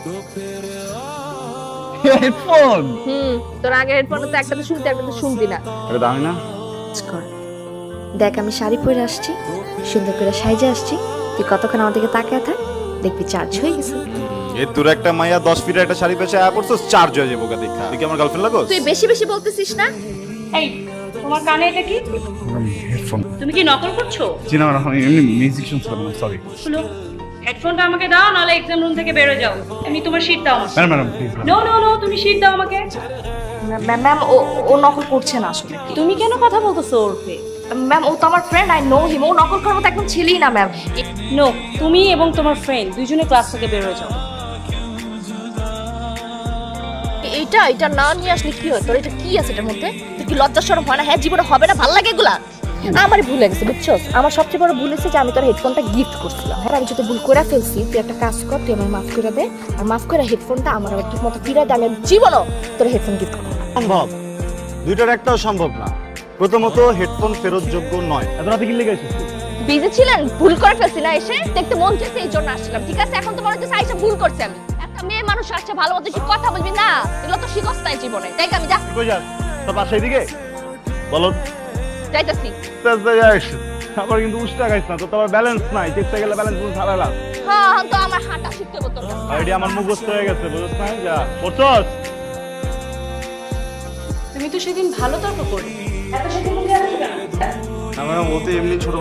Headphone হুম তোর আগে হেডফোনে তো একটাতে শুনতে একটাতে শুনবি না। এটা দামি না। দেখ আমি শাড়ি পরে আসছি সুন্দর করে সাইজে আসছি তুই কতক্ষণ আমার দিকে তাকিয়ে থাক দেখবি চার্জ হয়ে গেছে। এ তোর একটা মাইয়া দশ ফিটের একটা শাড়ি পেছে আয়া পড়ছো চার্জ হয়ে যাব দেখা। তুই কি আমার গার্লফ্রেন্ড লাগোস? তুই বেশি বেশি বলতেছিস না? এই তোমার কানে এটা কি? হেডফোন তুমি কি নকল করছ? জি না আমি এমনি মিউজিক শুনছিলাম সরি হেডফোনটা আমাকে দাও নাহলে এক্সাম রুম থেকে বেরো যাও। আমি তোমার শীট দাও আমাকে। Madam madam please no no no তুমি শীট দাও আমাকে। ম্যাম ম্যাম ও ও নকল করছে না আসলে। তুমি কেন কথা বলতেছো ওরফে? ম্যাম ও তো আমার ফ্রেন্ড আই নো হিম ও নকল করার মতো একদম ছেলেই না ম্যাম। নো তুমি এবং তোমার ফ্রেন্ড দুজনে ক্লাস থেকে বেরো যাও। এটা এটা না নিয়ে আসলে কি হয়? তোর এটা কি আছে এটার মধ্যে? তুই কি লজ্জা শরম হয় না? হ্যাঁ জীবনে হবে না ভালো লাগে এগুলা? আমার ভুল হয়ে গেছে বুঝছস আমার সবচেয়ে বড় ভুল হয়েছে যে আমি তোর হেডফোনটা গিফট করছিলাম। হ্যাঁ আমি যদি ভুল করে ফেলছি তুই একটা কাজ কর তুই আমার মাফ করে দে। আর মাফ করে হেডফোনটা আমার আবার ঠিক মতো ফিরে দে আমি জীবনও তোর হেডফোন গিফট করব সম্ভব। দুইটার একটাও সম্ভব না। প্রথমত হেডফোন ফেরত যোগ্য নয়। এত রাতে কি লেগে এসেছিস বিজি ছিলেন ভুল করে ফেলছি না এসে। দেখতে মন চেয়েছে এই জন্য আসছিলাম ঠিক আছে? এখন তো মনে হচ্ছে আইসা ভুল করছি আমি। একটা মেয়ে মানুষ আসছে ভালো মতো একটু কথা বলবি না। এগুলো তো নাই জীবনে। তাই আমি যা তোর পাশে এদিকে বলো। যাইতাছি। আমার কিন্তু উষ্টা খাইছ না তো তোমার ব্যালেন্স নাই চেষ্টা গেলে ব্যালেন্স বুঝ হারালা হ্যাঁ তো আমার হাঁটা শিখতে হবে তোর আমার মুখস্থ হয়ে গেছে বুঝছ না যা পড়ছস? তুমি তো সেদিন ভালো তর্ক করলে এত সেদিন মুখে আসবে কেন আমার ও এমনি ছোট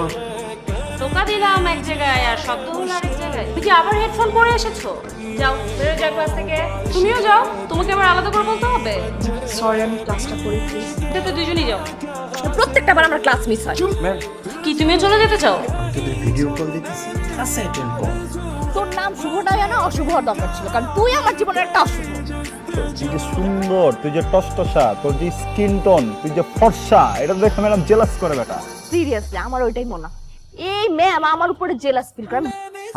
টোকা দিলাম এক জায়গায় আর শব্দ হলো আরেক জায়গায়। তুমি কি আবার হেডফোন পরে এসেছ? যাও বেরো যাও ক্লাস থেকে। তুমিও যাও তোমাকে আবার আলাদা করে বলতে হবে? সরি আমি ক্লাসটা করি প্লিজ এটা তো দুজনেই যাও। প্রত্যেকটা বার আমার ক্লাস মিস হয়। কি তুমিও চলে যেতে চাও? ভিডিও কল দিতেছি। তোর নাম শুভ না অশুভ হওয়ার দরকার ছিল কারণ তুই আমার জীবনের একটা অশুভ। তুই যে সুন্দর তুই যে টসটসা তোর যে স্কিন টোন তুই যে ফর্সা এটা দেখে ম্যাডাম জেলাস করে বেটা। সিরিয়াসলি আমার ওইটাই মনে হয়। এই ম্যাম আমার উপরে জেলাস ফিল করে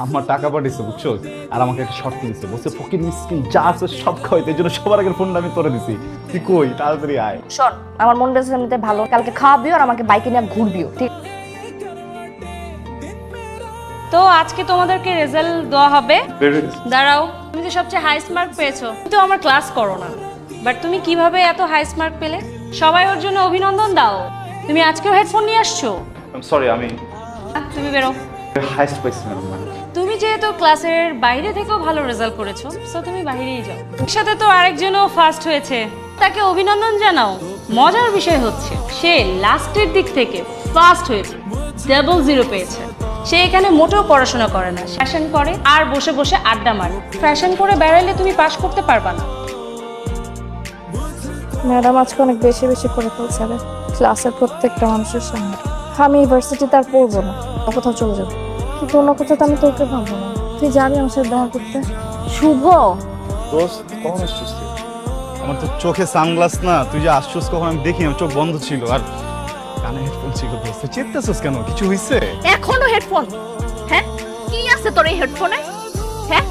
আমার টাকা পাঠিয়েছে বুঝছ? আর আমাকে একটা শর্ত দিছে বলছে ফকির মিসকিন যা আছে সব খাওয়াইতে এই জন্য সবার আগের ফোনটা আমি তোরে দিছি। তুই কই? তাড়াতাড়ি আয়। শোন আমার মন বেশ এমনিতে ভালো কালকে খাওয়াবিও আর আমাকে বাইকে নিয়ে ঘুরবিও ঠিক? তো আজকে তোমাদেরকে রেজাল্ট দেওয়া হবে। দাঁড়াও তুমি তো সবচেয়ে হাইস্ট মার্ক পেয়েছ। কিন্তু আমার ক্লাস করো না। বাট তুমি কীভাবে এত হাইস্ট মার্ক পেলে? সবাই ওর জন্য অভিনন্দন দাও। তুমি আজকেও হেডফোন নিয়ে আসছো? সরি আমি তুমি বেরো। হাইস্ট পাইছি তুমি যেহেতু ক্লাসের বাইরে থেকেও ভালো রেজাল্ট করেছ সো তুমি বাইরেই যাও। সাথে তো আরেকজনও ফার্স্ট হয়েছে। তাকে অভিনন্দন জানাও। মজার বিষয় হচ্ছে সে লাস্টের দিক থেকে ফার্স্ট হয়েছে ডাবল জিরো পেয়েছে। সে এখানে মোটেও পড়াশোনা করে না ফ্যাশন করে আর বসে বসে আড্ডা মারে। ফ্যাশন করে বেড়াইলে তুমি পাশ করতে পারবা না। ম্যাডাম আজকে অনেক বেশি বেশি করে ফেলছে ক্লাসের প্রত্যেকটা মানুষের সামনে। আমি ইউনিভার্সিটিতে আর পড়ব না। কোথাও চলে যাব। কিন্তু অন্য কোথাও তো আমি তোকে পাবো না। তুই যাবি আমার সাথে দেখা করতে? শুভ? দোস্ত কখন আসছিস তুই? আমার তো চোখে সানগ্লাস না। তুই যে আসছিস কখন আমি দেখি আমার চোখ বন্ধ ছিল। আর কানে হেডফোন ছিল দোস্ত। চেপতেছিস কেন? কিছু হইছে? এখনও হেডফোন হ্যাঁ? কি আছে তোর এই হেডফোনে হ্যাঁ?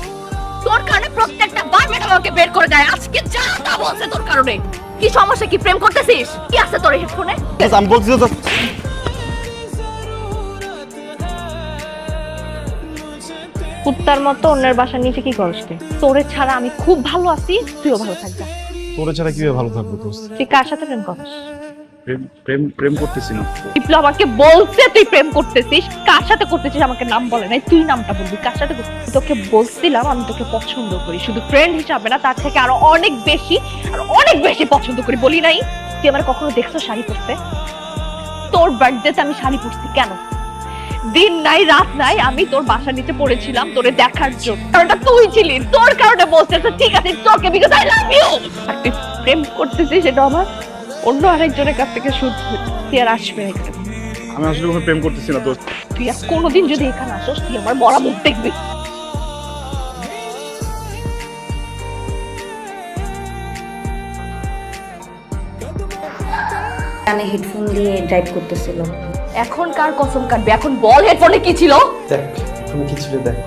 তোর কারণে প্রত্যেকটা বার ম্যাডাম আমাকে বের করে দেয়। আজকে যা তা বলছে তোর কারণে। কি সমস্যা? কি প্রেম করতেছিস? কি আছে তোর এই হেডফোনে আমি বলছি তো কুত্তার মতো অন্যের বাসার নিচে কি করছ তুই? তোরে ছাড়া আমি খুব ভালো আছি তুইও ভালো থাকবি। তোরে ছাড়া কীভাবে ভালো থাকব দোস্ত? তুই কার সাথে প্রেম করিস? প্রেম প্রেম প্রেম করতেছি না। বিপ্লব আমাকে বলছে তুই প্রেম করতেছিস কার সাথে করতেছিস আমাকে নাম বলে নাই তুই নামটা বলবি কার সাথে করতেছিস? তোকে বলছিলাম আমি তোকে পছন্দ করি শুধু ফ্রেন্ড হিসাবে না তার থেকে আরও অনেক বেশি আর অনেক বেশি পছন্দ করি বলি নাই। তুই আমার কখনো দেখছ শাড়ি পরতে? তোর বার্থডেতে আমি শাড়ি পরছি কেন? দিন নাই রাত নাই আমি তোর বাসার নিচে পড়েছিলাম তোরে দেখার জন্য। কারণটা তুই ছিলি তোর কারণে বলতেছে ঠিক আছে তোকে বিকজ আই লাভ ইউ আর তুই প্রেম করতেছিস সেটা আমার? অন্য আরেকজনের কাছ থেকে শুনতে তুই আর আসবে না এখানে। আমি আসলে কোনো প্রেম করতেছি না দোস্ত। তুই আর কোনোদিন যদি এখানে আসোস তুই আমার মরা মুখ দেখবি। কানে হেডফোন দিয়ে ড্রাইভ করতেছিল এখন কার কসম কাটবে? এখন বল হেডফোনে কি ছিল? দেখ তুমি কি ছিল দেখ।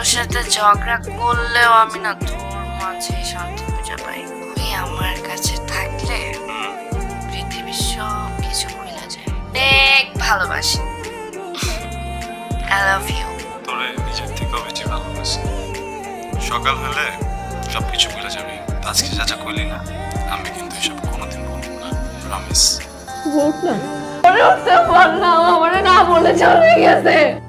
ওর সাথে ঝগড়া করলেও আমি না তোর মাঝে শান্তি খুঁজে পাই। তুই আমার কাছে থাকলে পৃথিবীর সব কিছু ভুলে যায়। অনেক ভালোবাসি। আই লাভ ইউ তোরে নিজের থেকেও বেশি ভালোবাসি। সকাল হলে সব কিছু ভুলে যাবি। আজকে যা যা করলি না আমি কিন্তু এসব কোনোদিন ভুলব না। প্রমিস হচ্ছে বললাম আমার বলে চলে গেছে।